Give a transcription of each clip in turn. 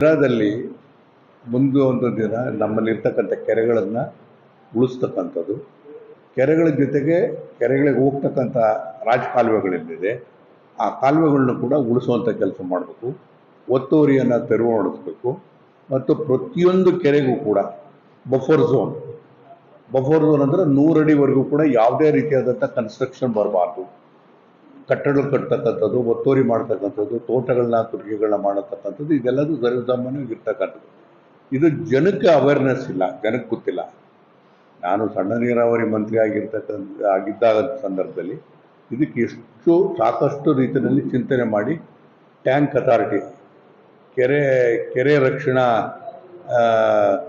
ಶಿರಾದಲ್ಲಿ ಮುಂದೆ ಒಂದು ದಿನ ನಮ್ಮಲ್ಲಿರ್ತಕ್ಕಂಥ ಕೆರೆಗಳನ್ನು ಉಳಿಸ್ತಕ್ಕಂಥದ್ದು. ಕೆರೆಗಳ ಜೊತೆಗೆ ಕೆರೆಗಳಿಗೆ ಹೋಗ್ತಕ್ಕಂಥ ರಾಜಕಾಲುವೆಗಳೇನಿದೆ ಆ ಕಾಲುವೆಗಳನ್ನ ಕೂಡ ಉಳಿಸುವಂಥ ಕೆಲಸ ಮಾಡಬೇಕು. ಒತ್ತುವರಿಯನ್ನು ತೆರವು ಮಾಡಿಸ್ಬೇಕು. ಮತ್ತು ಪ್ರತಿಯೊಂದು ಕೆರೆಗೂ ಕೂಡ ಬಫರ್ ಝೋನ್ ಬಫರ್ ಝೋನ್ ಅಂದರೆ ನೂರಡಿವರೆಗೂ ಕೂಡ ಯಾವುದೇ ರೀತಿಯಾದಂಥ ಕನ್ಸ್ಟ್ರಕ್ಷನ್ ಬರಬಾರ್ದು. ಕಟ್ಟಡ ಕಟ್ತಕ್ಕಂಥದ್ದು ಒತ್ತುವರಿ ಮಾಡ್ತಕ್ಕಂಥದ್ದು, ತೋಟಗಳನ್ನ ತುಟಿಗೆಗಳನ್ನ ಮಾಡತಕ್ಕಂಥದ್ದು, ಇದೆಲ್ಲದೂ ಸರ್ವಸಾಮಾನ್ಯವಾಗಿ ಇರ್ತಕ್ಕಂಥದ್ದು. ಇದು ಜನಕ್ಕೆ ಅವೇರ್ನೆಸ್ ಇಲ್ಲ, ಜನಕ್ಕೆ ಗೊತ್ತಿಲ್ಲ. ನಾನು ಸಣ್ಣ ನೀರಾವರಿ ಮಂತ್ರಿ ಆಗಿರ್ತಕ್ಕಂಥ, ಆಗಿದ್ದಾಗ ಸಂದರ್ಭದಲ್ಲಿ ಇದಕ್ಕೆ ಎಷ್ಟು, ಸಾಕಷ್ಟು ರೀತಿಯಲ್ಲಿ ಚಿಂತನೆ ಮಾಡಿ ಟ್ಯಾಂಕ್ ಅಥಾರಿಟಿ, ಕೆರೆ ಕೆರೆ ರಕ್ಷಣಾ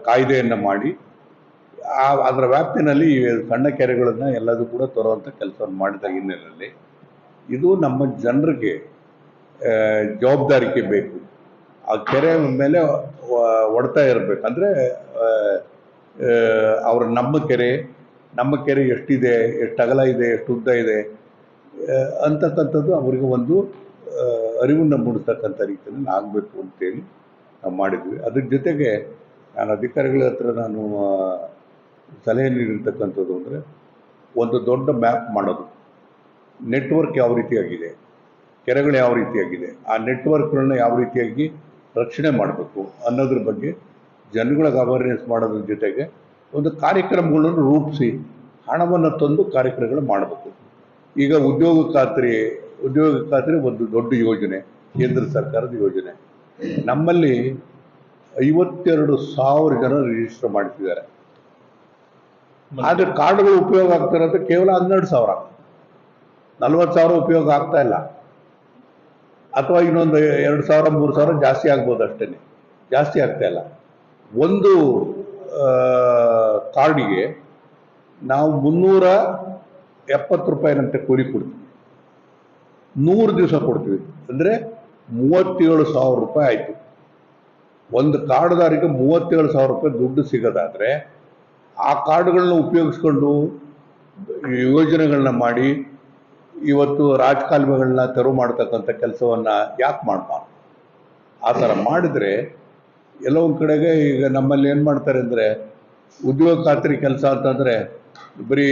ಕಾಯ್ದೆಯನ್ನು ಮಾಡಿ, ಆ, ಅದರ ವ್ಯಾಪ್ತಿನಲ್ಲಿ ಸಣ್ಣ ಕೆರೆಗಳನ್ನು ಎಲ್ಲದೂ ಕೂಡ ತರುವಂಥ ಕೆಲಸವನ್ನು ಮಾಡಿದ ಹಿನ್ನೆಲೆಯಲ್ಲಿ ಇದು ನಮ್ಮ ಜನರಿಗೆ ಜವಾಬ್ದಾರಿಕೆ ಬೇಕು. ಆ ಕೆರೆ ಮೇಲೆ ಒಡ್ತಾ ಇರಬೇಕು. ಅಂದರೆ ಅವ್ರ ನಮ್ಮ ಕೆರೆ ನಮ್ಮ ಕೆರೆ ಎಷ್ಟಿದೆ, ಎಷ್ಟು ಅಗಲ ಇದೆ, ಎಷ್ಟು ಉದ್ದ ಇದೆ ಅಂತಕ್ಕಂಥದ್ದು ಅವರಿಗೆ ಒಂದು ಅರಿವನ್ನು ಮೂಡಿಸ್ತಕ್ಕಂಥ ರೀತಿಯಲ್ಲಿ ಆಗಬೇಕು ಅಂತೇಳಿ ನಾವು ಮಾಡಿದ್ವಿ. ಅದ್ರ ಜೊತೆಗೆ ನಾನು ಅಧಿಕಾರಿಗಳ ಹತ್ರ ನಾನು ಸಲಹೆ ನೀಡಿರ್ತಕ್ಕಂಥದ್ದು ಅಂದರೆ, ಒಂದು ದೊಡ್ಡ ಮ್ಯಾಪ್ ಮಾಡೋದು. ನೆಟ್ವರ್ಕ್ ಯಾವ ರೀತಿಯಾಗಿದೆ? ಕೆರೆಗಳು ಯಾವ ರೀತಿಯಾಗಿದೆ? ಆ ನೆಟ್ವರ್ಕ್ಗಳನ್ನ ಯಾವ ರೀತಿಯಾಗಿ ರಕ್ಷಣೆ ಮಾಡಬೇಕು ಅನ್ನೋದ್ರ ಬಗ್ಗೆ ಜನಗಳಿಗೆ ಅವೇರ್ನೆಸ್ ಮಾಡೋದ್ರ ಜೊತೆಗೆ ಒಂದು ಕಾರ್ಯಕ್ರಮಗಳನ್ನು ರೂಪಿಸಿ ಹಣವನ್ನು ತಂದು ಕಾರ್ಯಕ್ರಮಗಳು ಮಾಡಬೇಕು. ಈಗ ಉದ್ಯೋಗ ಖಾತ್ರಿ ಉದ್ಯೋಗ ಖಾತ್ರಿ ಒಂದು ದೊಡ್ಡ ಯೋಜನೆ, ಕೇಂದ್ರ ಸರ್ಕಾರದ ಯೋಜನೆ. ನಮ್ಮಲ್ಲಿ ಐವತ್ತೆರಡು ಸಾವಿರ ಜನ ರಿಜಿಸ್ಟರ್ ಮಾಡ್ತಿದ್ದಾರೆ. ಆದರೆ ಕಾರ್ಡ್ಗಳು ಉಪಯೋಗ ಆಗ್ತಿರೋದು ಕೇವಲ ಹನ್ನೆರಡು ಸಾವಿರ. ನಲ್ವತ್ತು ಸಾವಿರ ಉಪಯೋಗ ಆಗ್ತಾ ಇಲ್ಲ. ಅಥವಾ ಇನ್ನೊಂದು ಎರಡು ಸಾವಿರ, ಮೂರು ಸಾವಿರ ಜಾಸ್ತಿ ಆಗ್ಬೋದು ಅಷ್ಟೇ. ಜಾಸ್ತಿ ಆಗ್ತಾ ಇಲ್ಲ. ಒಂದು ಕಾರ್ಡಿಗೆ ನಾವು ಮುನ್ನೂರ ಎಪ್ಪತ್ತು ರೂಪಾಯಿನಂತೆ ಕೂಲಿ ಕೊಡ್ತೀವಿ. ನೂರು ದಿವಸ ಕೊಡ್ತೀವಿ. ಅಂದರೆ ಮೂವತ್ತೇಳು ಸಾವಿರ ರೂಪಾಯಿ ಆಯಿತು. ಒಂದು ಕಾರ್ಡ್ದಾರಿಗೆ ಮೂವತ್ತೇಳು ಸಾವಿರ ರೂಪಾಯಿ ದುಡ್ಡು ಸಿಗೋದಾದರೆ ಆ ಕಾರ್ಡ್ಗಳನ್ನ ಉಪಯೋಗಿಸ್ಕೊಂಡು ಯೋಜನೆಗಳನ್ನ ಮಾಡಿ ಇವತ್ತು ರಾಜಕಾಲುವೆಗಳನ್ನ ತೆರವು ಮಾಡ್ತಕ್ಕಂಥ ಕೆಲಸವನ್ನು ಯಾಕೆ ಮಾಡಬಾರ್ದು? ಆ ಥರ ಮಾಡಿದರೆ ಎಲ್ಲೋ ಕಡೆಗೆ ಈಗ ನಮ್ಮಲ್ಲಿ ಏನು ಮಾಡ್ತಾರೆ ಅಂದರೆ ಉದ್ಯೋಗ ಖಾತ್ರಿ ಕೆಲಸ ಅಂತಂದರೆ ಬರೀ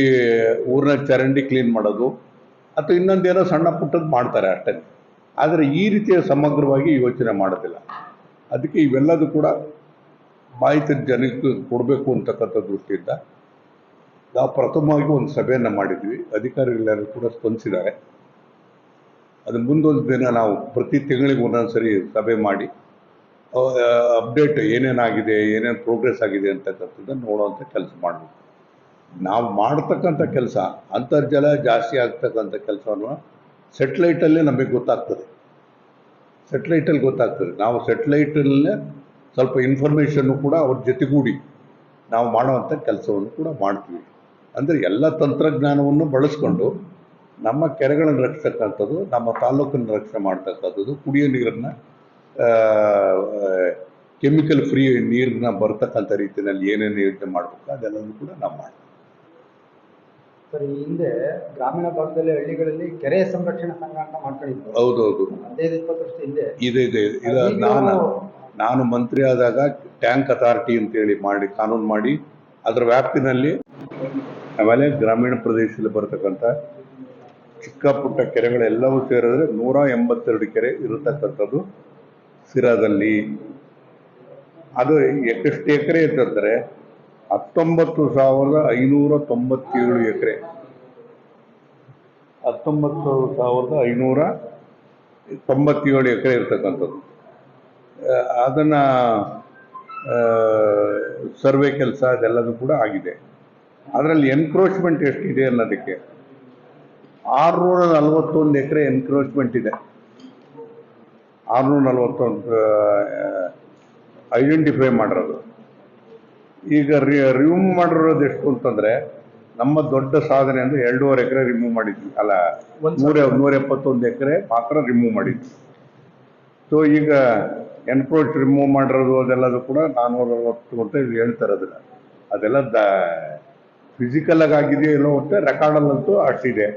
ಊರಿನ ಚರಂಡಿ ಕ್ಲೀನ್ ಮಾಡೋದು ಅಥವಾ ಇನ್ನೊಂದೇನೋ ಸಣ್ಣ ಪುಟ್ಟದ್ದು ಮಾಡ್ತಾರೆ ಅಷ್ಟೇ. ಆದರೆ ಈ ರೀತಿಯ ಸಮಗ್ರವಾಗಿ ಯೋಚನೆ ಮಾಡೋದಿಲ್ಲ. ಅದಕ್ಕೆ ಇವೆಲ್ಲದೂ ಕೂಡ ಮಾಹಿತಿ ಜನಕ್ಕೆ ಕೊಡಬೇಕು ಅಂತಕ್ಕಂಥ ದೃಷ್ಟಿಯಿಂದ ನಾವು ಪ್ರಥಮವಾಗಿ ಒಂದು ಸಭೆಯನ್ನು ಮಾಡಿದ್ವಿ. ಅಧಿಕಾರಿಗಳೆಲ್ಲರೂ ಕೂಡ ಸ್ಪಂದಿಸಿದ್ದಾರೆ. ಅದು ಮುಂದೊಂದು ದಿನ ನಾವು ಪ್ರತಿ ತಿಂಗಳಿಗೆ ಒಂದೊಂದು ಸರಿ ಸಭೆ ಮಾಡಿ ಅಪ್ಡೇಟ್ ಏನೇನಾಗಿದೆ, ಏನೇನು ಪ್ರೋಗ್ರೆಸ್ ಆಗಿದೆ ಅಂತಕ್ಕಂಥದ್ದು ನೋಡುವಂಥ ಕೆಲಸ ಮಾಡಬೇಕು. ನಾವು ಮಾಡ್ತಕ್ಕಂಥ ಕೆಲಸ, ಅಂತರ್ಜಲ ಜಾಸ್ತಿ ಆಗ್ತಕ್ಕಂಥ ಕೆಲಸವನ್ನು ಸೆಟ್ಲೈಟಲ್ಲೇ ನಮಗೆ ಗೊತ್ತಾಗ್ತದೆ. ಸೆಟ್ಲೈಟಲ್ಲಿ ಗೊತ್ತಾಗ್ತದೆ. ನಾವು ಸೆಟ್ಲೈಟಲ್ಲೇ ಸ್ವಲ್ಪ ಇನ್ಫಾರ್ಮೇಷನ್ನು ಕೂಡ ಅವ್ರ ಜೊತೆಗೂಡಿ ನಾವು ಮಾಡುವಂಥ ಕೆಲಸವನ್ನು ಕೂಡ ಮಾಡ್ತೀವಿ. ಅಂದರೆ ಎಲ್ಲ ತಂತ್ರಜ್ಞಾನವನ್ನು ಬಳಸ್ಕೊಂಡು ನಮ್ಮ ಕೆರೆಗಳನ್ನು ರಕ್ಷಿಸ್ತಕ್ಕಂಥದ್ದು ನಮ್ಮ ತಾಲೂಕನ್ನು ರಕ್ಷಣೆ ಮಾಡ್ತಕ್ಕಂಥದ್ದು ಕುಡಿಯೋ ನೀರನ್ನು ಕೆಮಿಕಲ್ ಫ್ರೀ ನೀರನ್ನ ಬರ್ತಕ್ಕಂಥ ರೀತಿಯಲ್ಲಿ ಏನೇನು ಯೋಜನೆ ಮಾಡಬೇಕು ಅದೆಲ್ಲವೂ ಕೂಡ ನಾವು ಮಾಡ್ತೀವಿ. ಸರ್ ಈ ಹಿಂದೆ ಗ್ರಾಮೀಣ ಭಾಗದಲ್ಲಿ ಹಳ್ಳಿಗಳಲ್ಲಿ ಕೆರೆ ಸಂರಕ್ಷಣಾ ಸಂಘ ಅಂತ ಮಾಡ್ಕೊಂಡಿದ್ರು. ಹೌದೌದು ಹದಿನೈದು ಇಪ್ಪತ್ತು ವರ್ಷ ಹಿಂದೆ. ಇದೆ ಇದೆ. ಇದು ನಾನು ನಾನು ಮಂತ್ರಿ ಆದಾಗ ಟ್ಯಾಂಕ್ ಅಥಾರಿಟಿ ಅಂತೇಳಿ ಮಾಡಿ ಕಾನೂನು ಮಾಡಿ ಅದರ ವ್ಯಾಪ್ತಿನಲ್ಲಿ ಆಮೇಲೆ ಗ್ರಾಮೀಣ ಪ್ರದೇಶದಲ್ಲಿ ಬರತಕ್ಕಂಥ ಚಿಕ್ಕ ಪುಟ್ಟ ಕೆರೆಗಳೆಲ್ಲವೂ ಸೇರಿದ್ರೆ ನೂರ ಎಂಬತ್ತೆರಡು ಕೆರೆ ಇರತಕ್ಕಂಥದ್ದು ಸಿರಾದಲ್ಲಿ. ಅದು ಎಷ್ಟು ಎಕರೆ ಅಂತಂದರೆ ಹತ್ತೊಂಬತ್ತು ಸಾವಿರದ ಐನೂರ ತೊಂಬತ್ತೇಳು ಎಕರೆ. ಹತ್ತೊಂಬತ್ತು ಸಾವಿರದ ಐನೂರ ತೊಂಬತ್ತೇಳು ಎಕರೆ ಇರ್ತಕ್ಕಂಥದ್ದು. ಅದನ್ನ ಸರ್ವೆ ಕೆಲಸ ಅದೆಲ್ಲದೂ ಕೂಡ ಆಗಿದೆ. ಅದರಲ್ಲಿ ಎನ್ಕ್ರೋಚ್ಮೆಂಟ್ ಎಷ್ಟಿದೆ ಅನ್ನೋದಕ್ಕೆ? ಆರುನೂರ ನಲವತ್ತೊಂದು ಎಕರೆ ಎನ್ಕ್ರೋಚ್ಮೆಂಟ್ ಇದೆ. ಆರುನೂರ ನಲವತ್ತೊಂದು ಐಡೆಂಟಿಫೈ ಮಾಡಿರೋದು. ಈಗ ರಿ ರಿಮೂವ್ ಮಾಡಿರೋದು ಎಷ್ಟು ಅಂತಂದ್ರೆ ನಮ್ಮ ದೊಡ್ಡ ಸಾಧನೆ ಅಂದ್ರೆ ಎರಡೂವರೆ ಎಕರೆ ರಿಮೂವ್ ಮಾಡಿದ್ವಿ. ಅಲ್ಲ ನೂರ ನೂರ ಎಪ್ಪತ್ತೊಂದು ಎಕರೆ ಮಾತ್ರ ರಿಮೂವ್ ಮಾಡಿದ್ವಿ. ಸೊ ಈಗ ಎನ್ಕ್ರೋಚ್ ರಿಮೂವ್ ಮಾಡಿರೋದು ಅದೆಲ್ಲದು ಕೂಡ ನಾನ್ನೂರ ಅರವತ್ತು ಅಂತ ಹೇಳ್ತಾರೆ ಅದನ್ನು. ಅದೆಲ್ಲ ದ ಫಿಸಿಕಲ್ ಆಗಿ ಆಗಿದೆಯೋ ಇಲ್ಲೋ ರೆಕಾರ್ಡ್ ರೆಕಾರ್ಡಲ್ಲಂತೂ ಅಷ್ಟಿದೆ.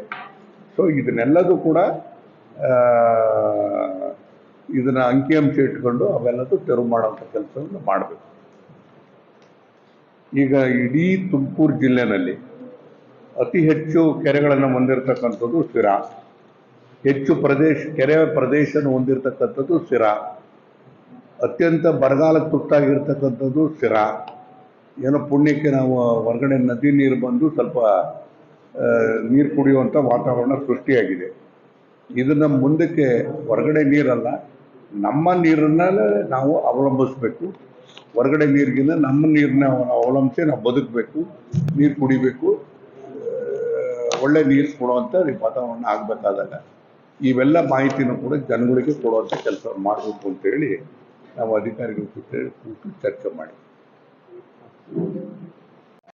ಸೊ ಇದನ್ನೆಲ್ಲದೂ ಕೂಡ ಇದನ್ನು ಅಂಕಿಅಂಶ ಇಟ್ಕೊಂಡು ಅವೆಲ್ಲದೂ ತೆರವು ಮಾಡುವಂಥ ಕೆಲಸವನ್ನು ಮಾಡಬೇಕು. ಈಗ ಇಡೀ ತುಮಕೂರು ಜಿಲ್ಲೆನಲ್ಲಿ ಅತಿ ಹೆಚ್ಚು ಕೆರೆಗಳನ್ನು ಹೊಂದಿರತಕ್ಕಂಥದ್ದು ಸಿರಾ ಹೆಚ್ಚು ಪ್ರದೇಶ, ಕೆರೆ ಪ್ರದೇಶನ ಹೊಂದಿರತಕ್ಕಂಥದ್ದು ಸಿರಾ ಅತ್ಯಂತ ಬರಗಾಲಕ್ಕೆ ತುತ್ತಾಗಿರ್ತಕ್ಕಂಥದ್ದು ಸಿರಾ ಏನೋ ಪುಣ್ಯಕ್ಕೆ ನಾವು ಹೊರಗಡೆ ನದಿ ನೀರು ಬಂದು ಸ್ವಲ್ಪ ನೀರು ಕುಡಿಯುವಂಥ ವಾತಾವರಣ ಸೃಷ್ಟಿಯಾಗಿದೆ. ಇದನ್ನು ಮುಂದಕ್ಕೆ ಹೊರಗಡೆ ನೀರಲ್ಲ, ನಮ್ಮ ನೀರನ್ನೇ ನಾವು ಅವಲಂಬಿಸ್ಬೇಕು. ಹೊರಗಡೆ ನೀರಿಗಿಂತ ನಮ್ಮ ನೀರನ್ನ ಅವಲಂಬಿಸಿ ನಾವು ಬದುಕಬೇಕು, ನೀರು ಕುಡಿಬೇಕು ಒಳ್ಳೆ ನೀರು ಕೊಡುವಂಥ ವಾತಾವರಣ ಆಗಬೇಕಾದಾಗ ಇವೆಲ್ಲ ಮಾಹಿತಿನೂ ಕೂಡ ಜನಗಳಿಗೆ ಕೊಡುವಂಥ ಕೆಲಸ ಮಾಡಬೇಕು ಅಂತೇಳಿ ನಾವು ಅಧಿಕಾರಿಗಳ ಜೊತೆ ಕೂತು ಚರ್ಚೆ ಮಾಡಿ Thank you.